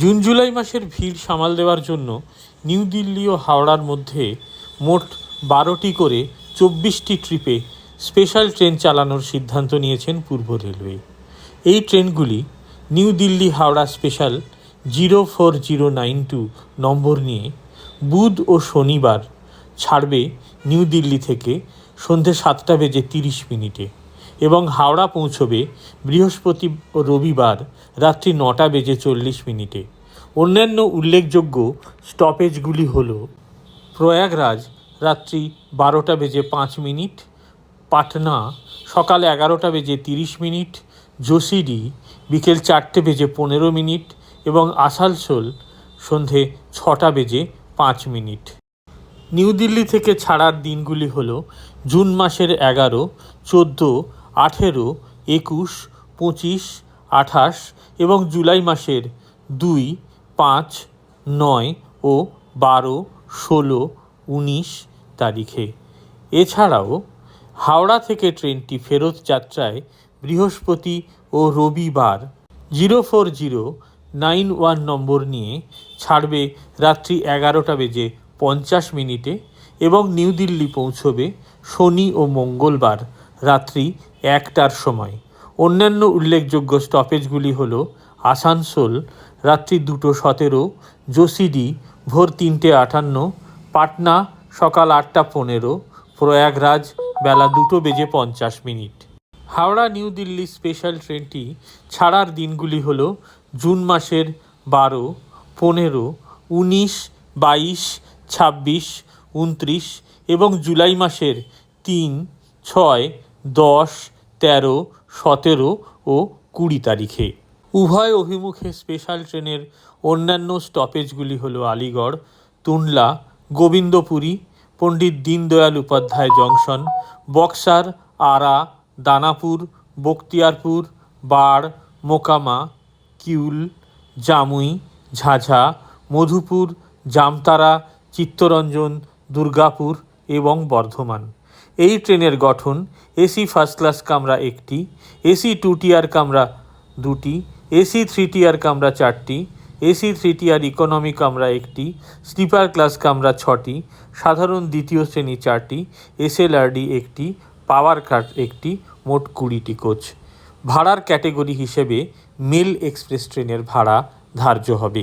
June July মাসের ভিড় সামাল দেওয়ার জন্য নিউ দিল্লি ও হাওড়ার মধ্যে মোট বারোটি করে চব্বিশটি ট্রিপে স্পেশাল ট্রেন চালানোর সিদ্ধান্ত নিয়েছেন পূর্ব রেলওয়ে। এই ট্রেনগুলি New Delhi Howrah special zero four zero nine two number নিয়ে বুধ ও শনিবার ছাড়বে নিউ দিল্লি থেকে সন্ধে সাতটা বেজে তিরিশ মিনিটে। এবং হাওড়া পৌঁছবে বৃহস্পতি ও রবিবার রাত্রি নটা বেজে চল্লিশ মিনিটে। অন্যান্য উল্লেখযোগ্য স্টপেজগুলি হল, প্রয়াগরাজ রাত্রি বারোটা বেজে পাঁচ মিনিট, পাটনা সকাল এগারোটা বেজে তিরিশ মিনিট যোশিডি বিকেল চারটে বেজে পনেরো মিনিট এবং আসানসোল সন্ধে ছটা বেজে পাঁচ মিনিট। নিউ দিল্লি থেকে ছাড়ার দিনগুলি হল, জুন মাসের এগারো, চোদ্দ আঠেরো, একুশ, পঁচিশ, আঠাশ এবং জুলাই মাসের দুই, পাঁচ, নয় ও বারো, ষোলো, উনিশ তারিখে। এছাড়াও, হাওড়া থেকে ট্রেনটি ফেরত যাত্রায় বৃহস্পতি ও রবিবার zero four zero nine one number নিয়ে ছাড়বে রাত্রি এগারোটা বেজে পঞ্চাশ মিনিটে এবং নিউ দিল্লি পৌঁছবে শনি ও মঙ্গলবার রাত্রি একটার সময়। অন্যান্য উল্লেখযোগ্য স্টপেজগুলি হল আসানসোল, রাত্রি দুটো সতেরো, জোসিডি, ভোর তিনটে আটান্ন, পাটনা সকাল আটটা পনেরো, প্রয়াগরাজ বেলা দুটো বেজে পঞ্চাশ minute. Howrah New Delhi special ট্রেনটি ছাড়ার দিনগুলি হল জুন মাসের বারো, পনেরো, উনিশ, বাইশ, ছাব্বিশ, উনত্রিশ এবং জুলাই মাসের তিন, ছয় দশ, তেরো, সতেরো ও কুড়ি তারিখে। উভয় অভিমুখে স্পেশাল ট্রেনের অন্যান্য স্টপেজগুলি হল আলিগড়, তুনলা, গোবিন্দপুরী, পণ্ডিত দীনদয়াল উপাধ্যায় জংশন, বক্সার, আরা, দানাপুর, বক্তিয়ারপুর, বাড়, মোকামা, কিউল, জামুই, ঝাঝা, মধুপুর, জামতারা, চিত্তরঞ্জন, দুর্গাপুর এবং বর্ধমান। এই ট্রেনের গঠন, এসি ফার্স্ট ক্লাস কামরা একটি, এসি টু টিয়ার কামরা দুটি, এসি থ্রি টিয়ার কামরা চারটি, এসি থ্রি টিয়ার ইকোনমি কামরা একটি স্লিপার ক্লাস কামরা ছটি, সাধারণ দ্বিতীয় শ্রেণি চারটি এসএলআরডি একটি পাওয়ার কাট একটি, মোট কুড়িটি কোচ ভাড়ার ক্যাটেগরি হিসেবে মেল এক্সপ্রেস ট্রেনের ভাড়া ধার্য হবে।